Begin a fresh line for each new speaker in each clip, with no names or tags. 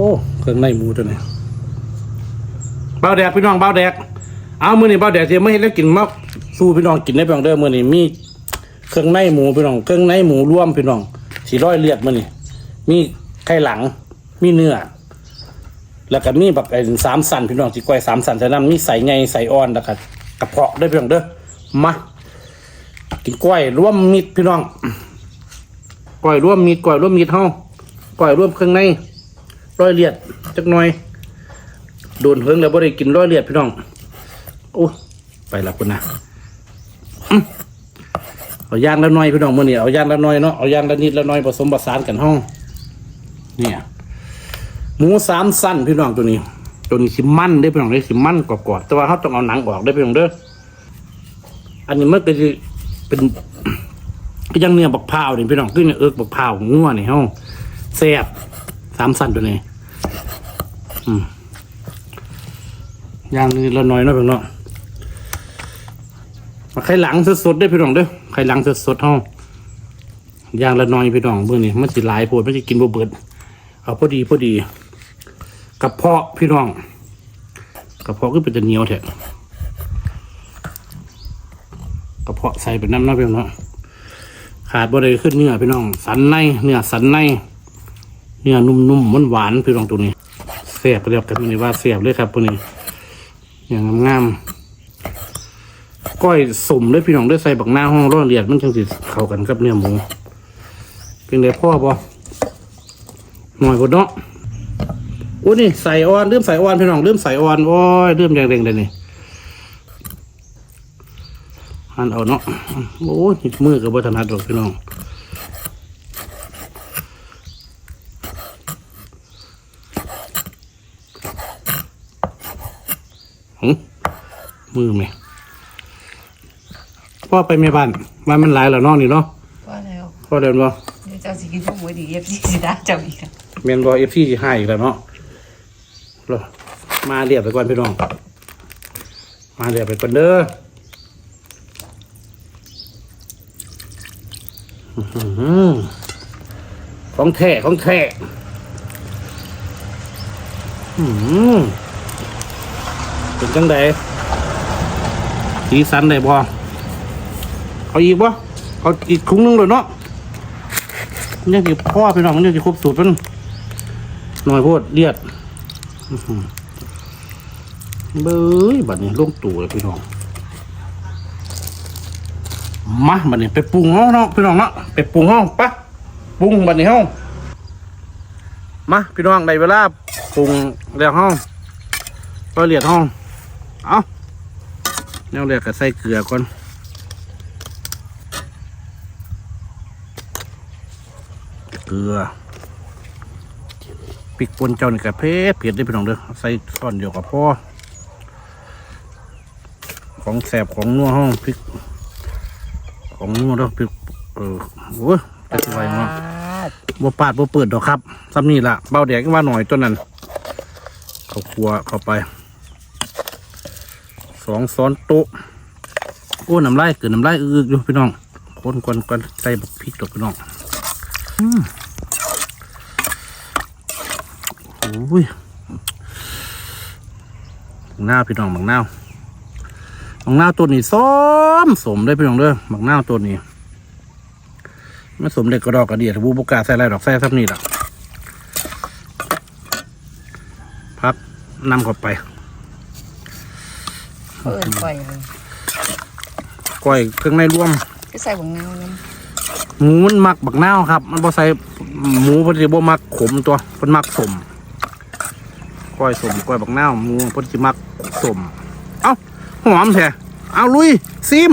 อ้เครื่องในหมูตัวนี้เบาแดกพี่น้องเบาแดกเอามือนี่เบาแดกที่ไม่เห็นแล้วกินมาสู้พี่น้องกินได้พี่น้องเด้อมือนี่มีเครื่องในหมูพี่น้องเครื่องในหมูร่วมพี่น้องสีร้อยเลือดมือนี่มีไข่หลัง มีเนื้อแล้วก็มีแบบไอ้สามสันพี่น้องที่ก้อยสามสันแต่นั้นมีใส่ไงใส่อ่อนแล้วก็กระเพาะด้วยพี่น้องเด้อมากินกล้วยร่วมมิตรพี่น้องกล้วยร่วมมิตรกล้วยร่วมมิตรเฮากล้วยร่วมเครื่องใน ร้อยเลียดจักหน่อย โดนเฮิงแล้วบ่ได้กินร้อยเลียดพี่น้อง โอ้ไปละคุณนะเอาย่างละหน้อยพี่น้องมื้อนี้เอาย่างละหน้อยเนาะเอาย่างละนิดละหน้อยผสมผสานกันห้องเนี่ยหมูสามสั้นพี่น้องตัวนี้ ตัวนี้สิมั่นได้พี่น้องได้สิมั่นกรอบๆแต่ว่าเขาต้องเอาหนังออกได้พี่น้องเด้ออันนี้มันก็จะเป็นก็ยังเนื้อบักพร้าวนี่พี่น้องคือเนื้อเอิกบักพร้าวงัวนี่เฮาแซ่บสามสั้นตัวนี้ ย่างนี้ละน้อยนาะพี่น้องเนาะมาไข่หลังสดๆได้พี่น้องเด้อไข่หลังสดๆเฮาย่างละน้อยพี่น้องเบิ่งนี่มันสิหลายโพดมันสิกินบ่เบิดเอาพอดีพอดีกระเพาะพี่น้องกระเพาะก็เป็นจะเหนียวแท้กระเพาะใส่เป็นน้ำน้ำพี่น้องเนาะขาดบ่ได้ขึ้นเนื้อพี่น้อง สันในเนื้อสันในเนื้อนุ่มๆหวานพี่น้องตัวนี้ เสียบเรียบกันนี่ว่าเสียบเลยครับตัวนี้ อย่างงามๆก้อยสมด้วยพี่น้องด้วยใส่บักหน้าห้องร่อเลียดมันจังสิเข้ากันกับเนื้อหมูเป็นไงพ่อบ่หน่อยพดเนาะโอ้นี่ใส่อ่อนเริ่มใส่อ่อนพี่น้องเริ่มใส่อ่อนโอ้ยเริ่มแดงๆเลยนี่หันเอาเนาะโอ้ยมือกับบัถนัดหรอกพี่น้อง มือไหมพ่อไปแม่บ้านบ้านมันหลายแล้วเน้องนี่เนาะ
ว่าแล้ว
พ่อเดินบ่
เดี๋ยวเจ้าสิกินพวกหมูดีเอฟซีสิได้เจ้าอีกอะ
เมนบอเอฟซีที่ให้อีกแล้วเนาะรอมาเรียบไปก่อนพี่น้อง มาเรียบไปก่อนเด้ออื้อหือของแท้ของแท้อื้อหือเป็นจังได สีสันได้บ่เอาอีกบ่เอาอีกคุ้งนึงเลยเนาะเนี่ยคือพ่อพี่น้องเนี่ยคือครบสูตรมันหน่อยโพดเลียดอื้อหือเบ้ยบัดนี้ลงตู่เลยพี่น้องมาบัดนี้ไปปรุงห้องเนาะพี่น้องเนาะไปปรุงห้องปะปรุงบัดนี้ห้องมาพี่น้องในเวลาปรุงแล้วห้องก็เลียดห้องเอา แนวเรียกก็ใส่เกลือก่อนเกลือพริกป่นเจ้านี่กะเผ็ดเผ็ดได้พี่น้องเด้อใส่ซ่อนเดียวกับพ่อของแสบของนัวห้องพริก ของนัวเด้อพริกเออโอ้ยจะสวยมากบ่ปาดบ่เปิดดอกครับซ้ำนี่ล่ะเบาแดกว่าหน่อยตัวนั้นเขาครัวเข้าไป สองซ้อนโต๊ะโอ้น้ำลายเกิดน้ำลายอึกอยู่พี่น้องคนกวนกวนใส่บักพริกดอกพี่น้องโอ้ยบักหน้าพี่น้องบักหน้าบักหน้าตัวนี้ซ้อมสมได้พี่น้องเด้อบักหน้าตัวนี้ไม่สมเด็จกระดอกกระเดียดบูบุกาใส่ไรดอกใส่ทับนี่ละพักนำเข้าไป
เอินปล่อยเลย
ก้อยเครื่องในร่วม
ก็ใส่บังนาวน้
หมูมันมักบักหน้าวครับ มันบ่ใส่หมูเพอดีบ่มักขมตัวเพิ่นมักสมก้อยสมก้อยบักหน้าวหมูเพิ่นสิมักสมเอ้าหอมแท้เอาลุยซิม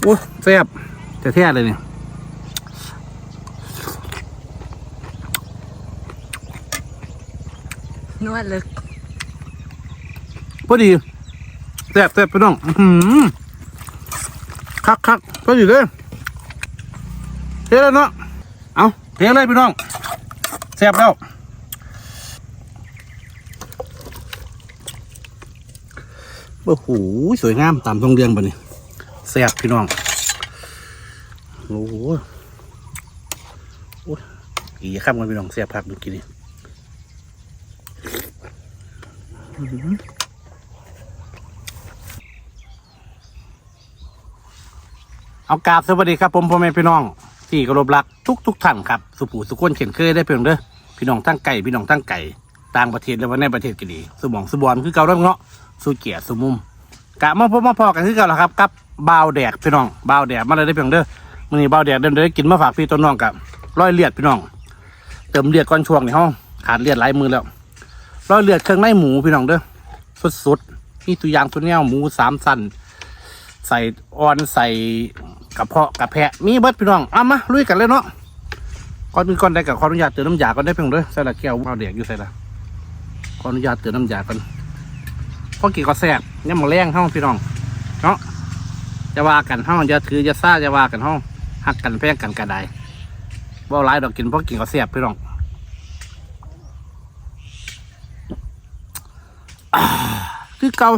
โอ้แซ่บแท้ๆเลยเนี่ยำ
นวดเลย
พอดี แซ่บแซ่บพี่น้องอือคักคักพอดีเลยเทแล้วเนาะเอาเทเลยพี่น้องแซ่บแล้วโอ้โหสวยงามตามทองเรืองปะนี่แซ่บพี่น้องโอ้โหโอ้ยอีข้ามกันพี่น้องแซ่บพักเมื่อกี้นี่ เอากราบสวัสดีครับผมพ่อแม่พี่น้องที่เคารพรักทุกทุกท่านครับสุผูสุขคนเข็นเคยได้เพียงเด้อพี่น้องตั้งไก่พี่น้องตั้งไก่ต่างประเทศและว่าในประเทศก็ดีสมองสบอนคือเก่าล้วเนาะสูเกียร์สมุมกะมาพบมาพอกันคือเก่าแล้วครับกับบ่าวแดกพี่น้องบ่าวแดกมาเลยได้เพียงเด้อมื้อนี้บ่าวแดกเดินได้กินมาฝากพี่ต้นน้องกับร้อยเลียดพี่น้อง เติมเลือดก่อนช่วงในห้องขาดเลือดหลายมือแล้วร้อยเลือดเครื่องในหมูพี่น้องเด้อสุดๆนี่ตัวอย่างตัวแนวหมูสามสันใส่ออนใส่ กระเพาะกระแพะมีเบิดพี่น้องเอามาลุยกันเลยเนาะก่อนอื่นก่อนได้กับขออนุญาตเติมน้ำยาก่อนได้เพียงเด้อใส่ละแก้วเอาเด็กอยู่ใส่ละขออนุญาตเติมน้ำยาก่อนพอกินก็แซ่บเนี่ยมันแรงห้องพี่น้องเนาะจะว่ากันห้องจะถือจะซ่าจะว่ากันห้องหักกันแพงกันกระไดบ่หลายดอกกินเพราะกินก็แซ่บพี่น้องคือเก่า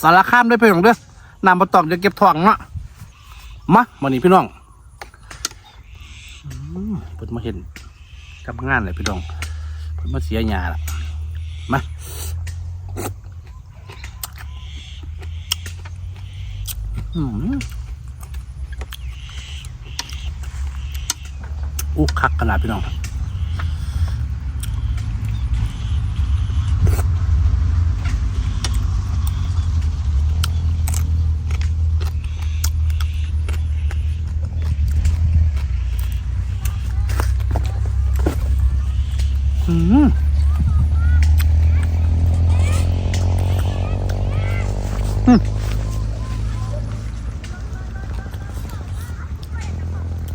สารข้ามได้เพี่น้องเด้อนำมาตอกจะเก็บทองเนาะ มาวันนี้พี่น้องอืมเพิ่นมาเห็นกับงานเลยพี่น้องเพิ่นมาเสียหยาละมาอืมอู้คักขนาดพี่น้องอื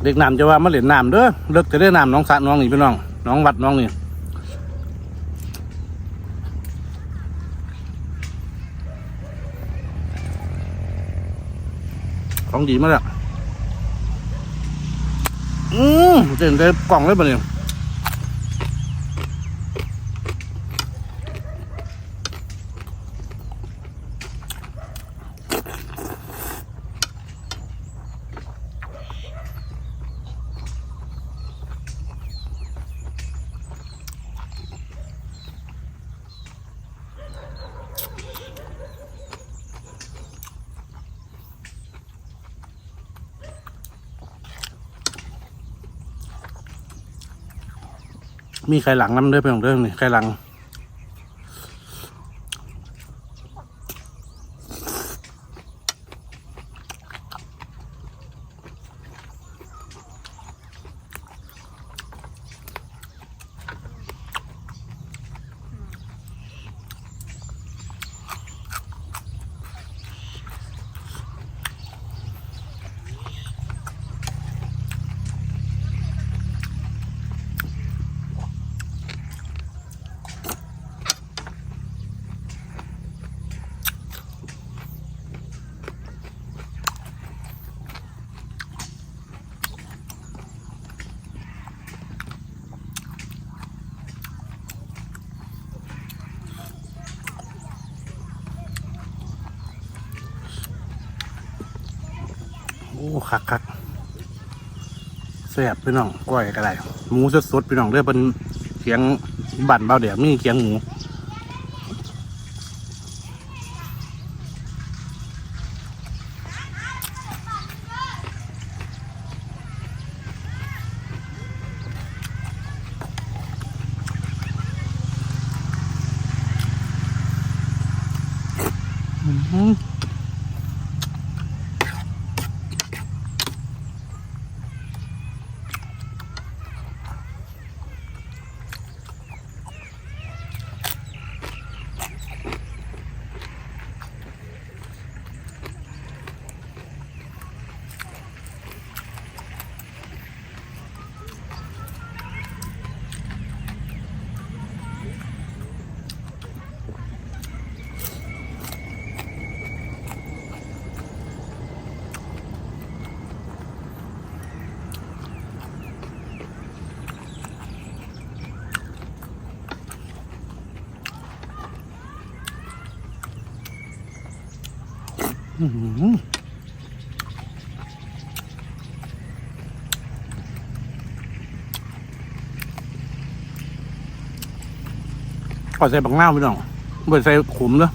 เด็กน้ำจะว่ามาเหรียญน้ำเด้อเลิกจะได้น้ำน้องสระน้องนี่พี่น้องน้องวัดน้องนี่ของดีมากอะอืมเต็มเลยกล่องเลยปะเนี่ย มีใครหลังน้ำด้วยเป็นของเรื่องนี่ใครหลัง โอ้ คักคักแซ่บพี่น้องก้อยกระไรหมูสดๆพี่น้องเด้อเป็นเสียงบั่นเบาเดี๋ยวมีเสียงหมู อืม กอหือขอใส่บังหน้าไปหน่อยเปิดใส่ขมเนาะ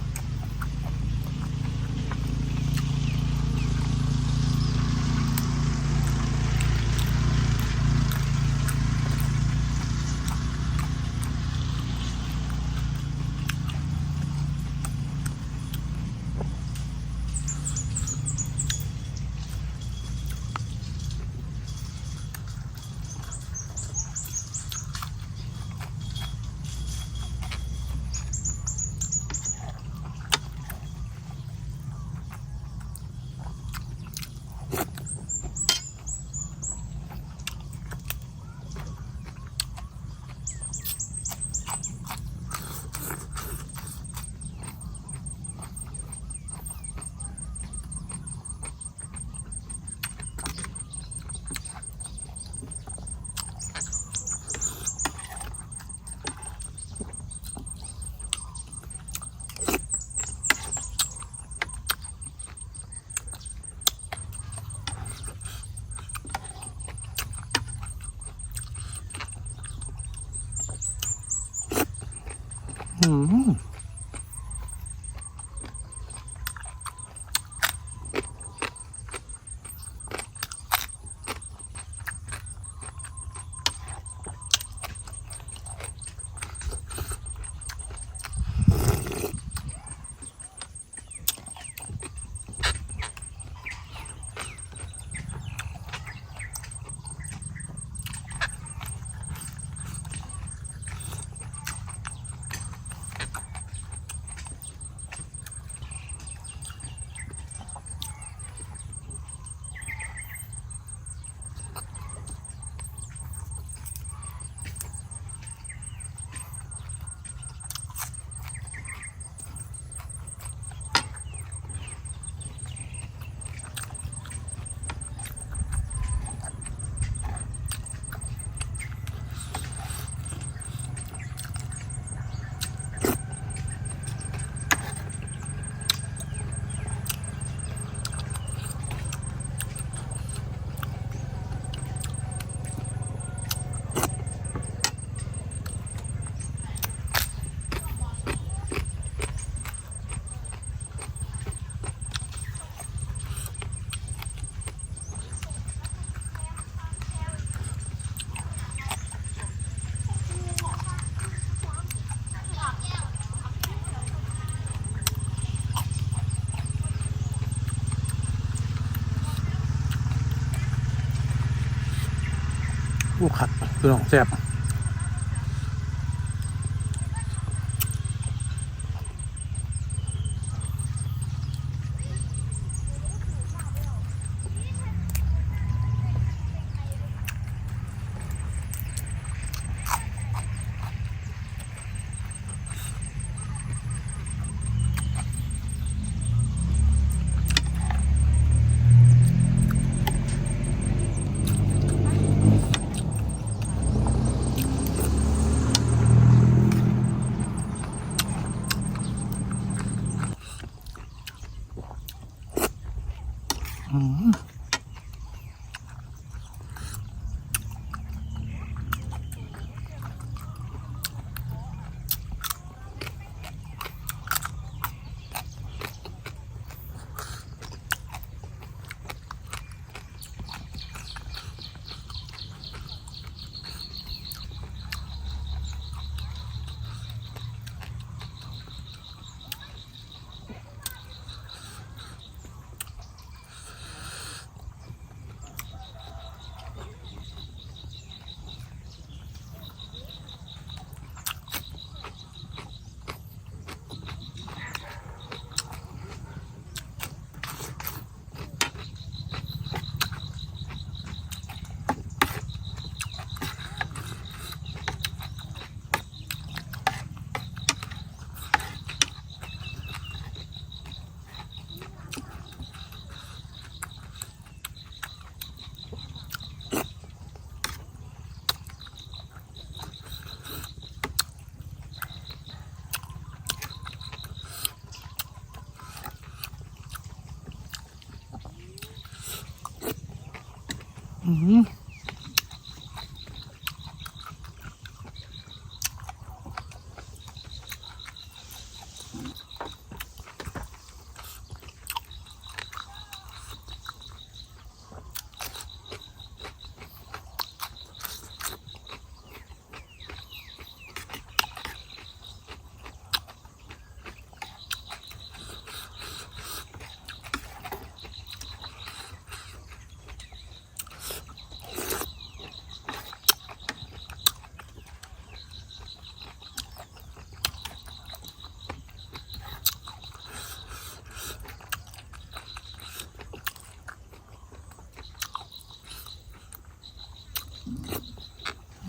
กขัดคือน้องแซ่บ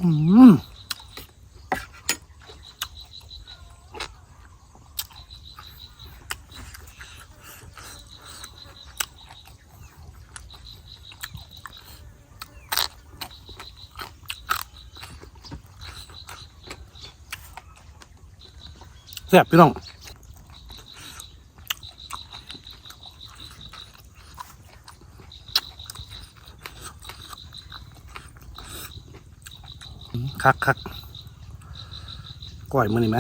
แซ่บพี่น้อง คักคักก้อยมือนี่ไหม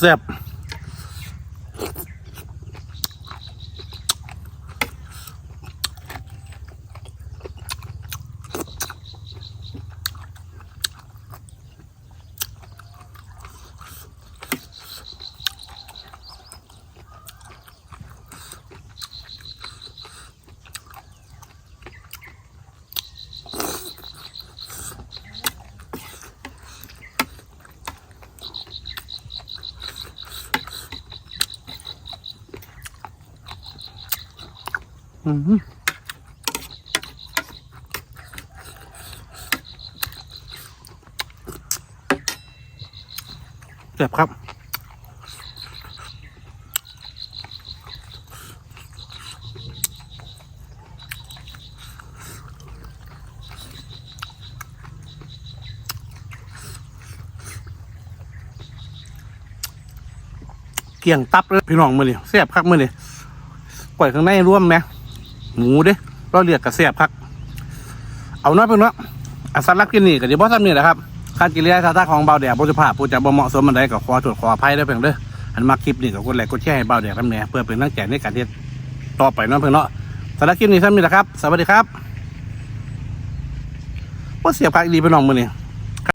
แซ่บ แซ่บครับเกี่ยงตับเลยพี่น้องมือนี่แซ่บคักมือนี่ปล่อยข้างในร่วมไหม หมูเด้เราเรียกกระแซ่บคักเอาน้อยเพิ่นเนาะอาสันรักกินนี่ก็เดี๋ยวบ่ทำนี่แหละครับการกินเลี้ยงท่าทางของเบาแดดบุษภาพผู้จะบ่เหมาะสมมันใดก็ขอโทษขออภัยด้เพิ่นเด้ออันมาคลิปนี้ก็กดไลค์กดแชร์ให้เบาแดดทำแหน่เพื่อเป็นตั้งใจในการที่ต่อไปเนาะเพิ่นเนาะสำหรับคลิปนี้ทำนี่แหละครับ สวัสดีครับว่าเสียบคักดีพี่น้องมือนี่